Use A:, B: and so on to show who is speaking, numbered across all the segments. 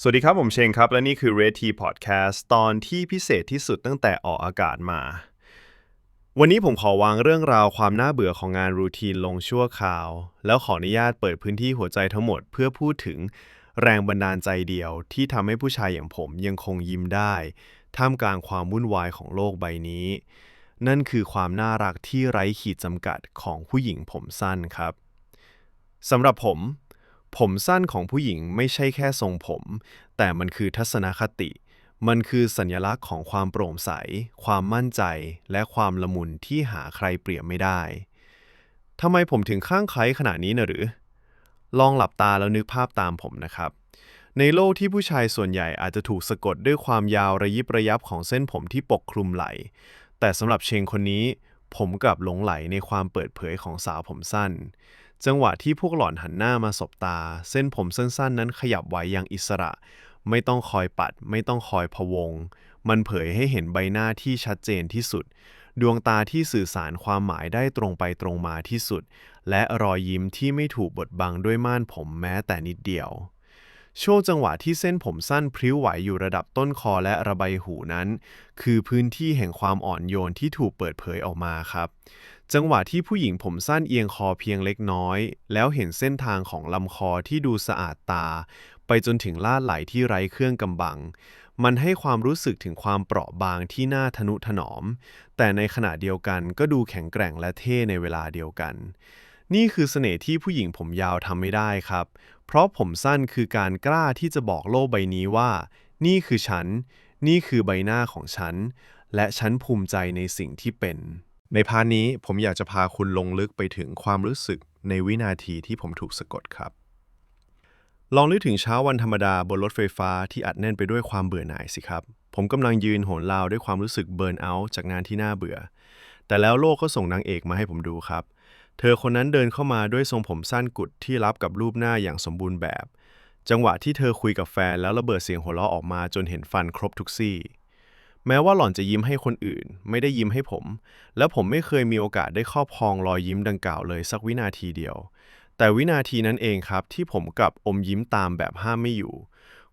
A: สวัสดีครับ ผมเชงครับ และนี่คือ Red Tea Podcast ตอนที่พิเศษที่สุดตั้งแต่ออกอากาศมา วันนี้ผมขอวางเรื่องราวความน่าเบื่อของงานรูทีนลงชั่วคราว แล้วขออนุญาตเปิดพื้นที่หัวใจทั้งหมด เพื่อพูดถึงแรงบันดาลใจเดียว ที่ทำให้ผู้ชายอย่างผมยังคงยิ้มได้ ท่ามกลางความวุ่นวายของโลกใบนี้ นั่นคือความน่ารักที่ไร้ขีดจำกัดของผู้หญิงผมสั้นครับสำหรับผม ผมสั้นของผู้หญิงไม่ใช่แค่ทรงผม แต่มันคือทัศนคติ มันคือสัญลักษณ์ของความโปร่งใส ความมั่นใจ และความละมุนที่หาใครเปรียบไม่ได้ทำไมผมถึงข้างใครขนาดนี้นะหรือ ลองหลับตาแล้วนึกภาพตามผมนะครับ ในโลกที่ผู้ชายส่วนใหญ่อาจจะถูกสะกดด้วยความยาวระยิบระยับของเส้นผมที่ปกคลุมไหล่แต่สำหรับเชงคนนี้ ผมกลับหลงไหลในความเปิดเผยของสาวผมสั้น จังหวะที่พวกหล่อนหันหน้ามาสบตา เส้นผมสั้นๆ นั้นขยับไหวอย่างอิสระ ไม่ต้องคอยปัด ไม่ต้องคอยพวง มันเผยให้เห็นใบหน้าที่ชัดเจนที่สุด ดวงตาที่สื่อสารความหมายได้ตรงไปตรงมาที่สุด และรอยยิ้มที่ไม่ถูกบดบังด้วยม่านผมแม้แต่นิดเดียวช่วงจังหวะที่เส้นผมสั้นพริ้วไหวอยู่ระดับต้นคอและระบายหูนั้น คือพื้นที่แห่งความอ่อนโยนที่ถูกเปิดเผยออกมาครับ จังหวะที่ผู้หญิงผมสั้นเอียงคอเพียงเล็กน้อย แล้วเห็นเส้นทางของลำคอที่ดูสะอาดตา ไปจนถึงลาดไหลที่ไร้เครื่องกำบัง มันให้ความรู้สึกถึงความเปราะบางที่น่าทนุถนอม แต่ในขณะเดียวกันก็ดูแข็งแกร่งและเท่ในเวลาเดียวกัน นี่คือเสน่ห์ที่ผู้หญิงผมยาวทำไม่ได้ครับ เพราะผมสั้นคือการกล้าที่จะบอกโลกใบนี้ว่า นี่คือฉัน นี่คือใบหน้าของฉัน และฉันภูมิใจในสิ่งที่เป็น ในพาร์ทนี้ผมอยากจะพาคุณลงลึกไปถึงความรู้สึกในวินาทีที่ผมถูกสะกดครับ ลองนึกถึงเช้าวันธรรมดาบนรถไฟฟ้าที่อัดแน่นไปด้วยความเบื่อหน่ายสิครับ ผมกำลังยืนโหนลาวด้วยความรู้สึกเบิร์นเอาท์จากงานที่น่าเบื่อ แต่แล้วโลกก็ส่งนางเอกมาให้ผมดูครับ เธอคนนั้นเดินเข้ามาด้วยทรงผมสั้นกุดที่รับกับรูปหน้าอย่างสมบูรณ์แบบ จังหวะที่เธอคุยกับแฟนแล้วระเบิดเสียงหัวเราะออกมาจนเห็นฟันครบทุกซี่ แม้ว่าหล่อนจะยิ้มให้คนอื่น ไม่ได้ยิ้มให้ผม และผมไม่เคยมีโอกาสได้ครอบครองรอยยิ้มดังกล่าวเลยสักวินาทีเดียว แต่วินาทีนั้นเองครับ ที่ผมกลับอมยิ้มตามแบบห้ามไม่อยู่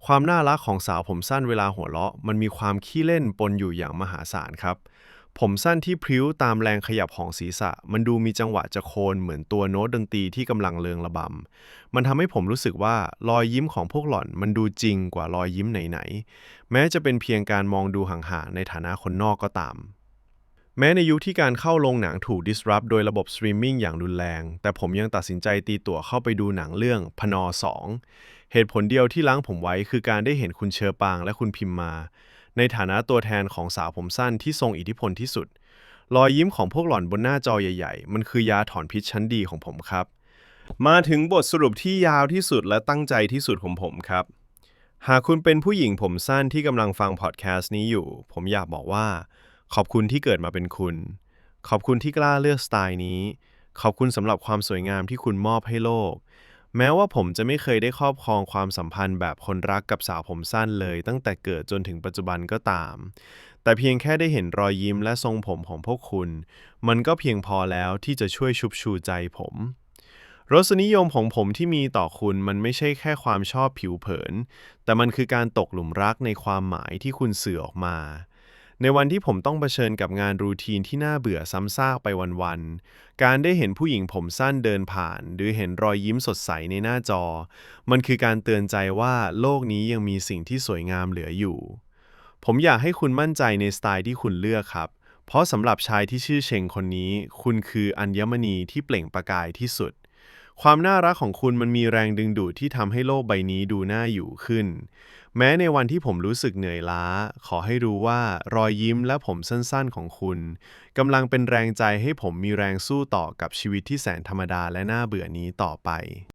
A: ความน่ารักของสาวผมสั้นเวลาหัวเราะ มันมีความขี้เล่นปนอยู่อย่างมหาศาลครับ ผมสั้นที่พริ้วตามแรงขยับของศีรษะ มันดูมีจังหวะจะโคนเหมือนตัวโน้ตดนตรีที่กำลังเลืองระบำ มันทำให้ผมรู้สึกว่ารอยยิ้มของพวกหล่อนมันดูจริงกว่ารอยยิ้มไหนๆ แม้จะเป็นเพียงการมองดูห่างๆในฐานะคนนอกก็ตาม แม้ในยุคที่การเข้าโรงหนังถูก disrupt โดยระบบสตรีมมิ่งอย่างรุนแรง แต่ผมยังตัดสินใจตีตั๋วเข้าไปดูหนังเรื่องพนอ2เหตุผลเดียวที่ล้างผมไว้คือการได้เห็นคุณเชอปางและคุณพิมมา ในฐานะตัวแทนของสาวผมสั้นที่ทรงอิทธิพลที่สุด รอยยิ้มของพวกหล่อนบนหน้าจอใหญ่ ๆ มันคือยาถอนพิษชั้นดีของผมครับ มาถึงบทสรุปที่ยาวที่สุดและตั้งใจที่สุดของผมครับ หากคุณเป็นผู้หญิงผมสั้นที่กำลังฟังพอดแคสต์นี้อยู่ ผมอยากบอกว่า ขอบคุณที่เกิดมาเป็นคุณ ขอบคุณที่กล้าเลือกสไตล์นี้ ขอบคุณสำหรับความสวยงามที่คุณมอบให้โลก แม้ว่าผมจะไม่เคยได้ครอบครองความสัมพันธ์แบบคนรักกับสาวผมสั้นเลย ตั้งแต่เกิดจนถึงปัจจุบันก็ตาม แต่เพียงแค่ได้เห็นรอยยิ้มและทรงผมของพวกคุณ มันก็เพียงพอแล้วที่จะช่วยชุบชูใจผม รสนิยมของผมที่มีต่อคุณมันไม่ใช่แค่ความชอบผิวเผิน แต่มันคือการตกหลุมรักในความหมายที่คุณสื่อออกมา ในวันที่ผมต้องเผชิญกับงานรูทีนที่น่าเบื่อซ้ำซากไปวันๆ การได้เห็นผู้หญิงผมสั้นเดินผ่าน หรือเห็นรอยยิ้มสดใสในหน้าจอ มันคือการเตือนใจว่าโลกนี้ยังมีสิ่งที่สวยงามเหลืออยู่ ผมอยากให้คุณมั่นใจในสไตล์ที่คุณเลือกครับ เพราะสำหรับชายที่ชื่อเชงคนนี้ คุณคืออัญมณีที่เปล่งประกายที่สุดความน่ารักของคุณมันมีแรงดึงดูดที่ทำให้โลกใบนี้ดูน่าอยู่ขึ้น แม้ในวันที่ผมรู้สึกเหนื่อยล้า ขอให้รู้ว่ารอยยิ้มและผมสั้นๆของคุณกำลังเป็นแรงใจให้ผมมีแรงสู้ต่อกับชีวิตที่แสนธรรมดาและน่าเบื่อนี้ต่อไป